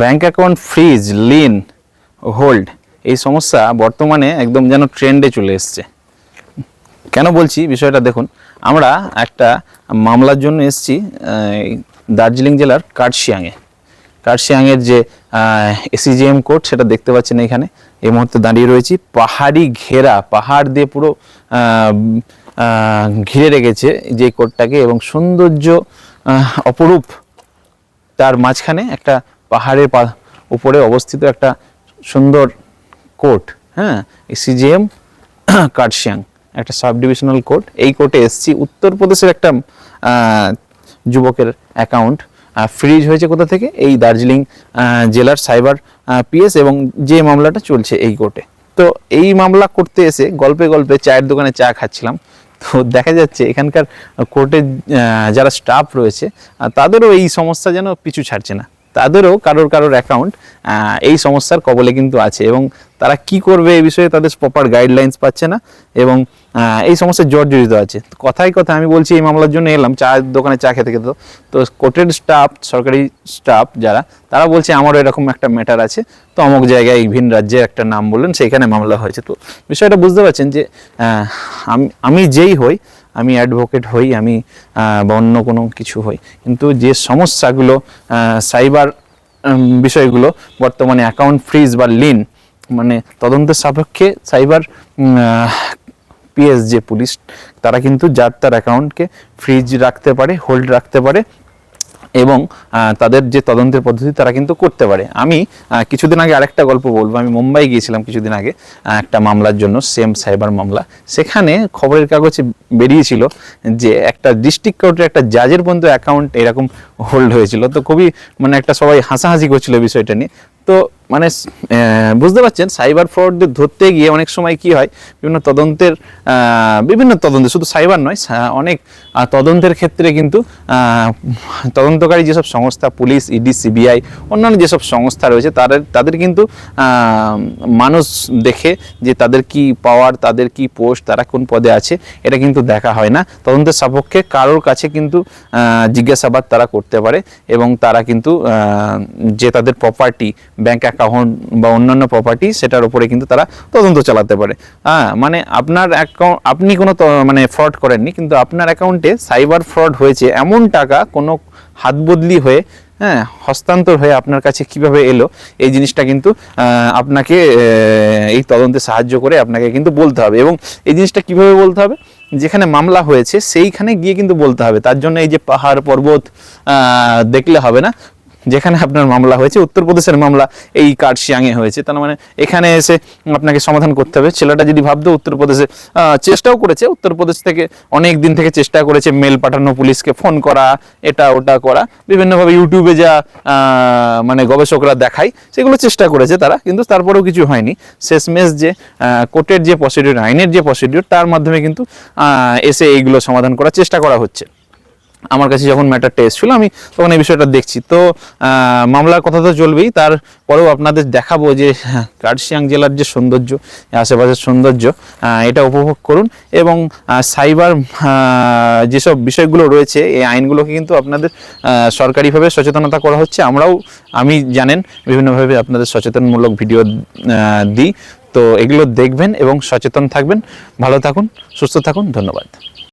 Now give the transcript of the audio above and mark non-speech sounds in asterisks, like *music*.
Bank account freeze lien hold এই সমস্যা বর্তমানে একদম যেন ট্রেন্ডে চলে এসছে। কেন বলছি? বিষয়টা দেখুন, আমরা একটা মামলার জন্য এসছি দার্জিলিং জেলার কার্শিয়াংয়ে। কার্শিয়াংয়ের যে এসিজিএম কোর্ট সেটা দেখতে পাচ্ছেন এখানে। এই মুহূর্তে দাঁড়িয়ে রয়েছি। পাহাড়ি ঘেরা, পাহাড় দিয়ে পুরো ঘিরে রেখেছে যে কোর্টটাকে এবং সৌন্দর্য অপরূপ তার মাঝখানে একটা পাহাড়ের উপরে অবস্থিত একটা সুন্দর কোর্ট হ্যাঁ? সিজিএম *clears throat* কার্শিয়াং, একটা সাব ডিভিশনাল কোর্ট। এই কোর্টে এসছি। উত্তরপ্রদেশের একটা যুবকের অ্যাকাউন্ট ফ্রিজ হয়েছে কোথা থেকে? এই দার্জিলিং জেলার সাইবার পিএস এবং যে মামলাটা চলছে এই কোর্টে। তো এই মামলা করতে এসে গল্পে গল্পে চায়ের দোকানে চা খাচ্ছিলাম। তো দেখা যাচ্ছে এখানকার কোর্টের যারা স্টাফ রয়েছে তাদেরও এই সমস্যা যেন পিছু ছাড়ছে না। তাদেরও কারোর কারোর অ্যাকাউন্ট এই সমস্যার কবলে কিন্তু আছে এবং তারা কি করবে এই বিষয়ে তাদের প্রপার গাইডলাইন্স পাচ্ছে না এবং এই সমস্যায় জর্জরিত আছে। তো কথায় কথা আমি বলছি এই মামলার জন্য এলাম, চা দোকানে চা খেতে খেতে তো কোর্টের স্টাফ সরকারি স্টাফ যারা, তারা বলছে আমারও এরকম একটা ম্যাটার আছে। তো অমুক জায়গায় ভিন রাজ্যে একটা নাম বললেন সেইখানে মামলা হয়েছে। তো বিষয়টা বুঝতে পারছেন যে আমি যেই হই আমি অ্যাডভোকেট হই, আমি বা অন্য কোনো কিছু হই। কিন্তু যে সমস্যাগুলো সাইবার বিষয়গুলো বর্তমানে অ্যাকাউন্ট ফ্রিজ বা লিন মানে তদন্তের সাপেক্ষে সাইবার পিএস যে পুলিশ তারা কিন্তু যার তার অ্যাকাউন্টকে ফ্রিজ রাখতে পারে হোল্ড রাখতে পারে এবং তাদের যে তদন্তের পদ্ধতি তারা কিন্তু করতে পারে। আমি কিছুদিন আগে আরেকটা গল্প বলব। আমি মুম্বাই গিয়েছিলাম কিছুদিন আগে একটা মামলার জন্য, সেম সাইবার মামলা। সেখানে খবরের কাগজে বেরিয়েছিল যে একটা ডিস্ট্রিক্ট কোর্টের একটা জাজের পর্যন্ত অ্যাকাউন্ট এরকম হোল্ড হয়েছিল। তো খুবই মানে একটা সবাই হাসাহাসি করছিল বিষয়টা নিয়ে। তো মানে বুঝতে পারছেন, সাইবার ফ্রডদের ধরতে গিয়ে অনেক সময় কি হয়, বিভিন্ন তদন্তের বিভিন্ন তদন্তে, শুধু সাইবার নয় অনেক তদন্তের ক্ষেত্রে কিন্তু তদন্তকারী যেসব সংস্থা, পুলিশ, ইডি, সিবিআই, অন্যান্য যেসব সংস্থা রয়েছে, তাদের তাদের কিন্তু মানুষ দেখে যে তাদের কি পাওয়ার, তাদের কি পোস্ট, তারা কোন পদে আছে, এটা কিন্তু দেখা হয় না। তদন্তের সাপেক্ষে কারোর কাছে কিন্তু জিজ্ঞাসাবাদ তারা করতে পারে এবং তারা কিন্তু যে তাদের প্রপার্টি ব্যাংক অ্যাকাউন্ট বা অন্যান্য প্রপার্টি সেটার উপরে কিন্তু তারা তদন্ত চালাতে পারে। হ্যাঁ মানে আপনার অ্যাকাউন্ট আপনি কোনো মানে ফ্রড করেননি, কিন্তু আপনার অ্যাকাউন্টে সাইবার ফ্রড হয়েছে, এমন টাকা কোনো হাত বদলি হয়ে হ্যাঁ হস্তান্তর হয়ে আপনার কাছে কীভাবে এলো, এই জিনিসটা কিন্তু আপনাকে এই তদন্তে সাহায্য করে আপনাকে কিন্তু বলতে হবে। এবং এই জিনিসটা কীভাবে বলতে হবে? যেখানে মামলা হয়েছে সেইখানে গিয়ে কিন্তু বলতে হবে। তার জন্য এই যে পাহাড় পর্বত দেখলে হবে না। যেখানে আপনার মামলা হয়েছে, উত্তরপ্রদেশের মামলা এই কার্শিয়াংয়ে হয়েছে। তার মানে এখানে এসে আপনাকে সমাধান করতে হবে। ছেলেটা যদি ভাবতো উত্তরপ্রদেশে চেষ্টাও করেছে, উত্তরপ্রদেশ থেকে অনেক দিন থেকে চেষ্টা করেছে মেল পাঠানো পুলিশকে ফোন করা, এটা ওটা করা। বিভিন্নভাবে ইউটিউবে যা মানে গবেষকরা দেখায়, সেগুলো চেষ্টা করেছে তারা, কিন্তু তারপরেও কিছু হয়নি। শেষমেশ যে কোর্টের যে প্রসিডিউর আইনের যে প্রসিডিউর তার মাধ্যমে কিন্তু এসে এইগুলো সমাধান করার চেষ্টা করা হচ্ছে। আমার কাছে যখন ম্যাটারটা এসেছিল আমি তখন এই বিষয়টা দেখছি। তো মামলার কথা তো চলবেই, তারপরেও আপনাদের দেখাবো যে কার্শিয়াং জেলার যে সৌন্দর্য, আশেপাশের সৌন্দর্য এটা উপভোগ করুন এবং সাইবার যেসব বিষয়গুলো রয়েছে, এই আইনগুলোকে কিন্তু আপনাদের সরকারিভাবে সচেতনতা করা হচ্ছে। আমরাও, আমি জানেন, বিভিন্নভাবে আপনাদের সচেতনমূলক ভিডিও দিই। তো এগুলো দেখবেন এবং সচেতন থাকবেন। ভালো থাকুন, সুস্থ থাকুন, ধন্যবাদ।